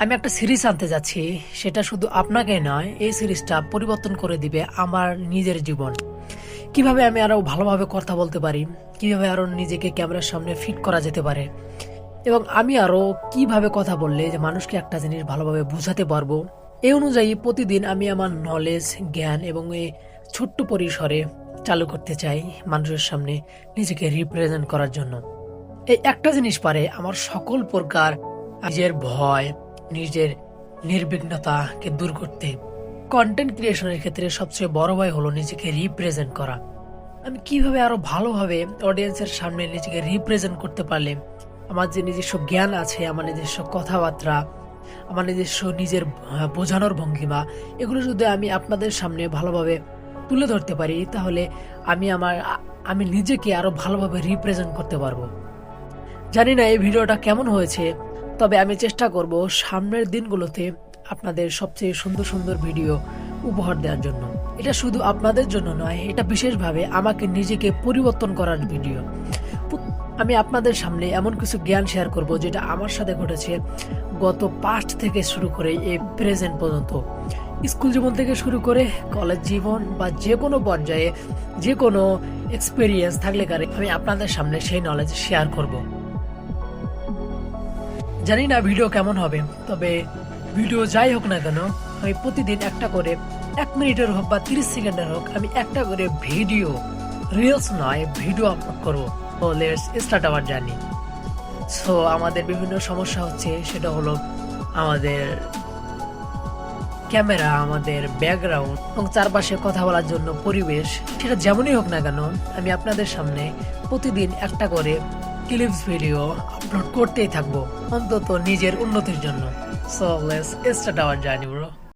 আমি একটা সিরিজ আনতে যাচ্ছি। সেটা শুধু আপনাকে নয়, এই সিরিজটা পরিবর্তন করে দিবে আমার নিজের জীবন। কীভাবে আমি আরও ভালোভাবে কথা বলতে পারি? কীভাবে আরও নিজেকে ক্যামেরার সামনে ফিট করা যেতে পারে? এবং আমি আরও কীভাবে কথা বললে যে মানুষকে একটা জিনিস ভালোভাবে বোঝাতে পারব? এই অনুযায়ী প্রতিদিন আমি আমার নলেজ জ্ঞান এবং এই ছোট্ট পরিসরে চালু করতে চাই মানুষের সামনে নিজেকে রিপ্রেজেন্ট করার জন্য। এই একটা জিনিস পারে, আমার সকল প্রকার নিজের ভয় নিজের নির্বিঘ্নতাকে দূর করতে কন্টেন্ট ক্রিয়েশনের ক্ষেত্রে সবচেয়ে বড় ভয় হলো নিজেকে রিপ্রেজেন্ট করা। আমি কীভাবে আরও ভালোভাবে অডিয়েন্সের সামনে নিজেকে রিপ্রেজেন্ট করতে পারলে আমার যে নিজস্ব জ্ঞান আছে, আমার নিজস্ব কথাবার্তা, আমার নিজস্ব নিজের বোঝানোর ভঙ্গিমা, এগুলো যদি আমি আপনাদের সামনে ভালোভাবে তুলে ধরতে পারি, তাহলে আমি আমার, আমি নিজেকে আরও ভালোভাবে রিপ্রেজেন্ট করতে পারব। জানি না এই ভিডিওটা কেমন হয়েছে তবে আমি চেষ্টা করব সামনের দিনগুলোতে আপনাদের সবচেয়ে সুন্দর সুন্দর ভিডিও উপহার দেওয়ার জন্য। এটা শুধু আপনাদের জন্য নয়, এটা বিশেষভাবে আমাকে নিজেকে পরিবর্তন করার ভিডিও। আমি আপনাদের সামনে এমন কিছু জ্ঞান শেয়ার করব যেটা আমার সাথে ঘটেছে গত পাস্ট থেকে শুরু করে এই প্রেজেন্ট পর্যন্ত। স্কুল জীবন থেকে শুরু করে কলেজ জীবন বা যে কোনো পর্যায়ে যে কোনো এক্সপিরিয়েন্স থাকলে কারে আমি আপনাদের সামনে সেই নলেজ শেয়ার করব। জানি না ভিডিও কেমন হবে, তবে ভিডিও যাই হোক না কেন, আমি প্রতিদিন একটা করে এক মিনিটের হোক বা তিরিশ সেকেন্ডের হোক, আমি একটা করে ভিডিও রিলস নয়, ভিডিও আপলোড করব। স্টার্ট আওয়ার জার্নি সো আমাদের বিভিন্ন সমস্যা হচ্ছে, সেটা হলো আমাদের ক্যামেরা আমাদের ব্যাকগ্রাউন্ড এবং চারপাশে কথা বলার জন্য পরিবেশ, সেটা যেমনই হোক না কেন, আমি আপনাদের সামনে প্রতিদিন একটা করে ক্লিপস ভিডিও আপলোড করতেই থাকব। অন্তত নিজের উন্নতির জন্য। So let's start our journey bro